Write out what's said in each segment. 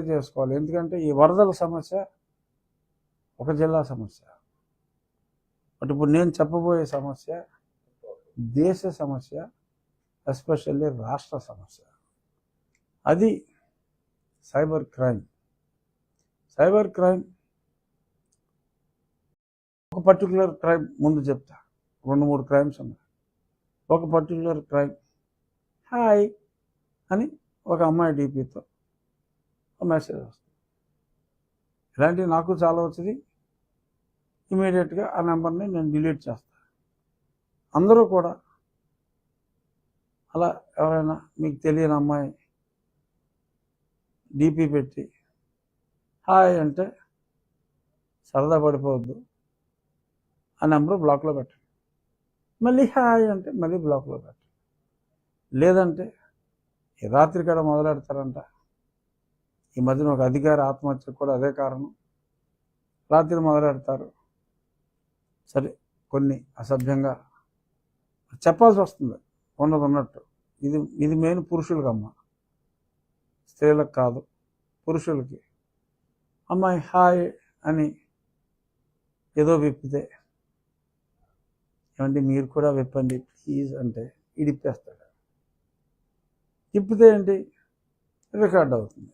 చేసుకోవాలి. ఎందుకంటే ఈ వరదల సమస్య ఒక జిల్లా సమస్య. బట్ ఇప్పుడు నేను చెప్పబోయే సమస్య దేశ సమస్య ఎస్పెషల్లీ రాష్ట్ర సమస్య. అది సైబర్ క్రైమ్. సైబర్ క్రైమ్ ఒక పర్టికులర్ క్రైమ్ ముందు చెప్తా. రెండు మూడు క్రైమ్స్ ఉన్నాయి. ఒక పర్టికులర్ క్రైమ్. హాయ్ అని ఒక అమ్మాయి డీపీతో మెసేజ్ వస్తుంది. ఇలాంటివి నాకు చాలా వచ్చింది. ఇమీడియట్గా ఆ నెంబర్ని నేను డిలీట్ చేస్తాను అందరూ కూడా అలా ఎవరైనా మీకు తెలియని అమ్మాయి డీపీ పెట్టి హాయ్ అంటే సరదా పడిపోవద్దు. ఆ నెంబర్ బ్లాక్లో పెట్టండి. మళ్ళీ హాయ్ అంటే మళ్ళీ బ్లాక్లో పెట్టండి. లేదంటే ఈ రాత్రి కాడ మొదలెడతారంట. ఈ మధ్యన ఒక అధికారి ఆత్మహత్యకు కూడా అదే కారణం. రాత్రి మొదలెడతారు. సరే కొన్ని అసభ్యంగా. చెప్పాల్సి వస్తుంది. ఉన్నది ఉన్నట్టు. ఇది ఇది మెయిన్ పురుషులకి అమ్మ స్త్రీలకు కాదు పురుషులకి. అమ్మాయి హాయ్ అని ఏదో విప్పితే ఏమంటే మీరు కూడా విప్పండి ప్లీజ్ అంటే ఇడిప్పేస్తాడు. తిప్పితే ఏంటి? రికార్డ్ అవుతుంది.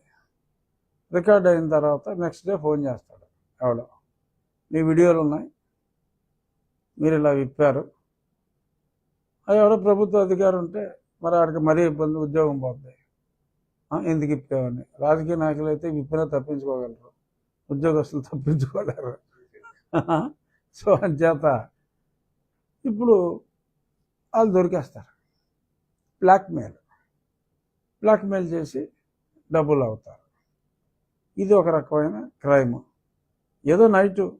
రికార్డ్ అయిన తర్వాత నెక్స్ట్ డే ఫోన్ చేస్తాడు. ఎవడో. మీ వీడియోలు ఉన్నాయి. మీరు ఇలా విప్పారు. అది ఎవడో ప్రభుత్వ అధికారం ఉంటే మరి ఆడికి మరీ ఇబ్బంది ఉద్యోగం పోతుంది ఎందుకు ఇప్పావని రాజకీయ నాయకులు అయితే విప్పినా తప్పించుకోగలరు. ఉద్యోగస్తులు తప్పించుకోలేరు. సో అంచేత ఇప్పుడు వాళ్ళు దొరికేస్తారు. బ్లాక్మెయిల్ బ్లాక్మెయిల్ చేసి డబ్బులు అవుతారు. ఇది ఒక రకమైన క్రైమ్. ఏదో నైటు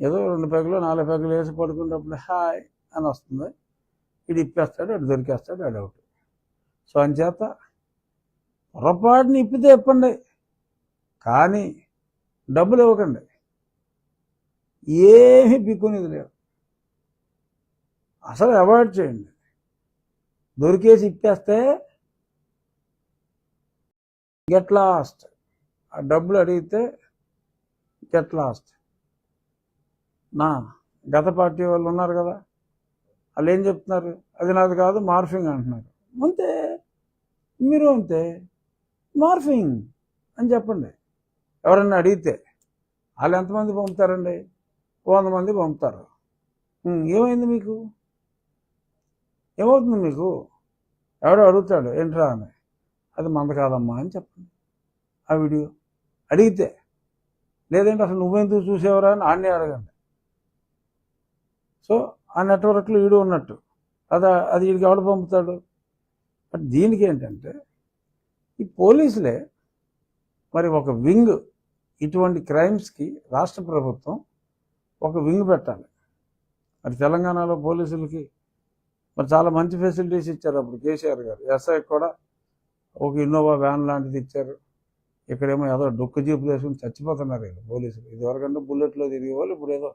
ఏదో రెండు పెగలు నాలుగు పెగలు వేసి పడుకున్నప్పుడు హాయ్ అని వస్తుంది. ఇటు ఇప్పేస్తాడు అటు దొరికేస్తాడు అడు అవుట్. సో అంచేత పొరపాటుని ఇప్పితే ఇప్పండి. కానీ డబ్బులు ఇవ్వకండి. ఏమీ పిక్కునేది లేదు. అసలు అవాయిడ్ చేయండి. దొరికేసి ఇప్పేస్తే గెట్ లాస్ట్. ఆ డబ్బులు అడిగితే గెట్ లాస్ట్ నా గత పార్టీ వాళ్ళు ఉన్నారు కదా వాళ్ళు ఏం చెప్తున్నారు? అది నాది కాదు మార్ఫింగ్ అంటున్నారు. అంతే. మీరు అంతే. మార్ఫింగ్ అని చెప్పండి. ఎవరన్నా అడిగితే వాళ్ళు ఎంతమంది పంపుతారండి? వంద మంది పంపుతారు. ఏమైంది మీకు? ఏమవుతుంది మీకు? ఎవడో అడుగుతాడు ఏంట్రా అని. అది మంద కాదమ్మా అని చెప్పండి. ఆ వీడియో. అడిగితే లేదంటే అసలు నువ్వెందుకు చూసేవరా? అని ఆడనే అడగండి. సో ఆ నెట్వర్క్లో వీడు ఉన్నట్టు. అది అది వీడికి ఎవడు పంపుతాడు? బట్ దీనికి ఏంటంటే ఈ పోలీసులే మరి ఒక వింగ్ ఇటువంటి క్రైమ్స్కి రాష్ట్ర ప్రభుత్వం ఒక వింగ్ పెట్టాలి. మరి తెలంగాణలో పోలీసులకి మరి చాలా మంచి ఫెసిలిటీస్ ఇచ్చారు అప్పుడు కేసీఆర్ గారు. ఎస్ఐ కూడా ఒక ఇన్నోవా వ్యాన్ లాంటిది ఇచ్చారు. ఇక్కడేమో ఏదో డొక్కు జీపు వేసుకుని చచ్చిపోతున్నారు వీళ్ళు పోలీసులు. ఇదివరకంటే బుల్లెట్లో తిరిగే వాళ్ళు ఇప్పుడు ఏదో